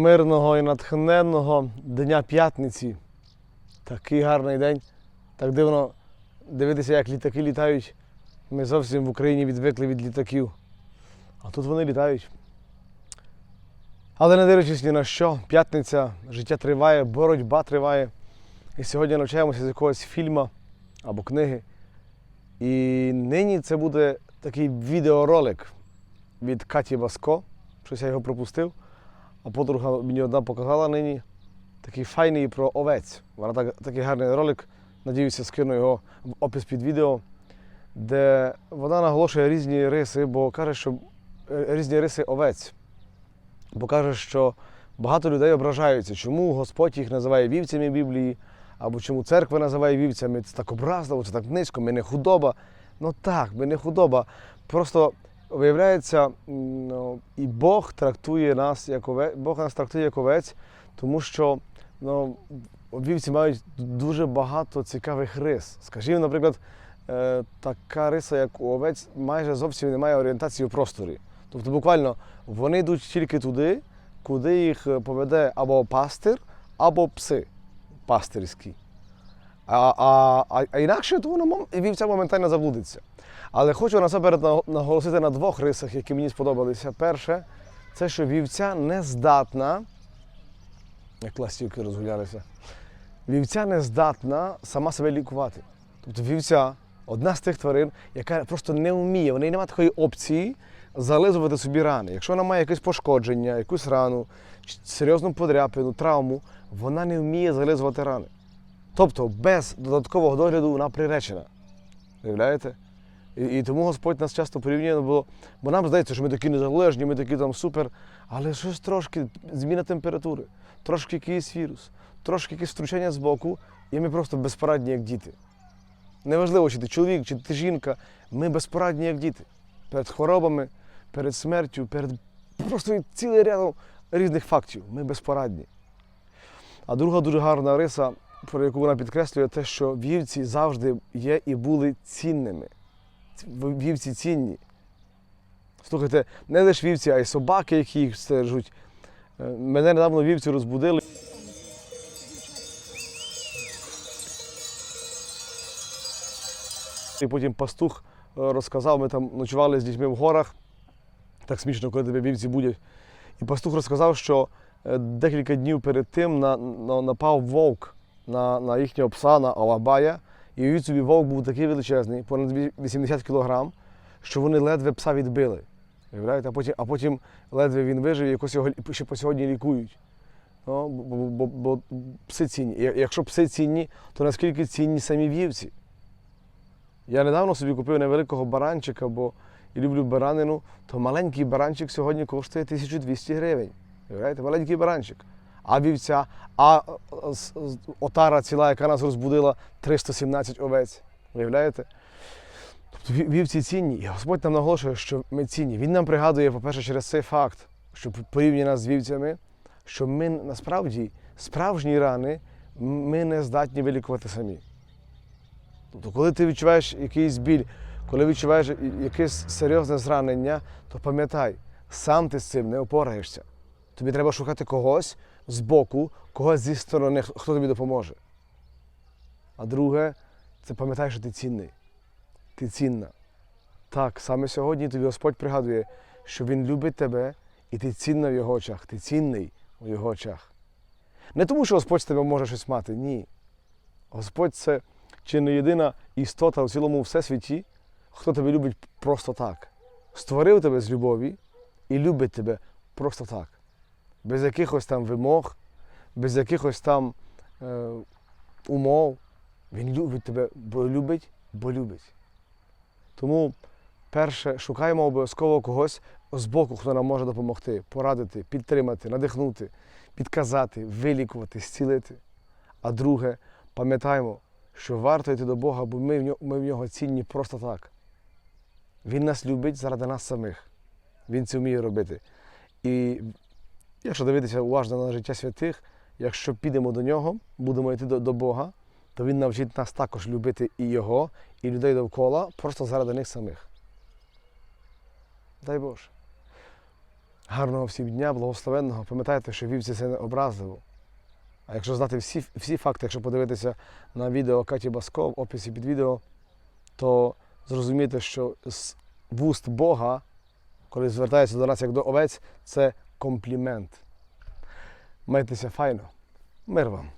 мирного і натхненного Дня п'ятниці. Такий гарний день. Так дивно дивитися, як літаки літають. Ми зовсім в Україні відвикли від літаків. А тут вони літають. Але не дивлячись ні на що, п'ятниця, життя триває, боротьба триває. І сьогодні навчаємося з якогось фільму або книги. І нині це буде такий відеоролик від Каті Баско. Щось я його пропустив. А подруга мені одна показала нині. Такий файний про овець. Вона так, такий гарний ролик. Надіюся, скину його в опис під відео, де вона наголошує різні риси, бо каже, що е, різні риси овець. Бо каже, що багато людей ображаються, чому Господь їх називає вівцями Біблії, або чому церква називає вівцями. Це так образливо, це так низько, ми не худоба. Ну так, ми не худоба. Просто виявляється, і Бог трактує нас як овець, Бог нас трактує як овець, тому що ну, вівці мають дуже багато цікавих рис. Скажімо, наприклад, е, така риса, як у овець, майже зовсім не має орієнтації у просторі. Тобто, буквально вони йдуть тільки туди, куди їх е, поведе або пастир, або пси пастирські. А, а, а, а інакше то воно вівця моментально заблудиться. Але хочу насамперед на- наголосити на двох рисах, які мені сподобалися. Перше, це що вівця не здатна, як ластівки розгулялися, вівця не здатна сама себе лікувати. Тобто вівця одна з тих тварин, яка просто не вміє, в неї немає такої опції зализувати собі рани. Якщо вона має якесь пошкодження, якусь рану, серйозну подряпину, травму, вона не вміє зализувати рани. Тобто без додаткового догляду вона приречена. Уявляєте? І, і тому Господь нас часто порівнює, бо, бо нам здається, що ми такі незалежні, ми такі там супер, але щось трошки зміна температури, трошки якийсь вірус, трошки якесь втручання з боку, і ми просто безпорадні, як діти. Неважливо, чи ти чоловік, чи ти жінка, ми безпорадні, як діти. Перед хворобами, перед смертю, перед просто цілий ряд різних фактів. Ми безпорадні. А друга дуже гарна риса, про яку вона підкреслює, те, що вівці завжди є і були цінними. Вівці цінні. Слухайте, не лише вівці, а й собаки, які їх стежуть. Е, Мене недавно вівці розбудили. І потім пастух е, розказав, ми там ночували з дітьми в горах. Так смішно, коли тебе вівці будять. І пастух розказав, що е, декілька днів перед тим на, на, напав вовк на, на їхнього пса, на Алабая. І уявіть собі, вовк був такий величезний, понад 80 кілограм, що вони ледве пса відбили. А потім, а потім ледве він вижив і якось його ще по сьогодні лікують. Ну, бо, бо, бо, бо пси цінні. І якщо пси цінні, то наскільки цінні самі вівці? Я недавно собі купив невеликого баранчика, бо і люблю баранину, то маленький баранчик сьогодні коштує 1200 гривень. Маленький баранчик. А вівця, а е, отара ціла, яка нас розбудила 317 овець. Уявляєте? Тобто вівці цінні. І Господь нам наголошує, що ми цінні. Він нам пригадує, по-перше, через цей факт, що порівнює нас з вівцями, що ми насправді справжні рани ми не здатні вилікувати самі. Тобто, коли ти відчуваєш якийсь біль, коли відчуваєш якесь серйозне зранення, то пам'ятай, сам ти з цим не опораєшся. Тобі треба шукати когось з боку, когось зі сторони, хто тобі допоможе. А друге, це пам'ятай, що ти цінний. Ти цінна. Так, саме сьогодні тобі Господь пригадує, що Він любить тебе, і ти цінна в його очах, ти цінний у його очах. Не тому, що Господь з тебе може щось мати, ні. Господь це чи не єдина істота у цілому всесвіті, хто тебе любить просто так. Створив тебе з любові і любить тебе просто так. Без якихось там вимог, без якихось там е, умов. Він любить тебе, бо любить, бо любить. Тому, перше, шукаємо обов'язково когось з боку, хто нам може допомогти, порадити, підтримати, надихнути, підказати, вилікувати, зцілити. А друге, пам'ятаємо, що варто йти до Бога, бо ми в нього, ми в нього цінні просто так. Він нас любить заради нас самих. Він це вміє робити. І якщо дивитися уважно на життя святих, якщо підемо до нього, будемо йти до, до Бога, то Він навчить нас також любити і Його, і людей довкола, просто заради них самих. Дай Боже. Гарного всім дня, благословенного. Пам'ятайте, що вівці це не образливо. А якщо знати всі, всі факти, якщо подивитися на відео Каті Баско в описі під відео, то зрозумієте, що з вуст Бога, коли звертається до нас як до овець, це комплімент. Майтеся файно. Мир вам.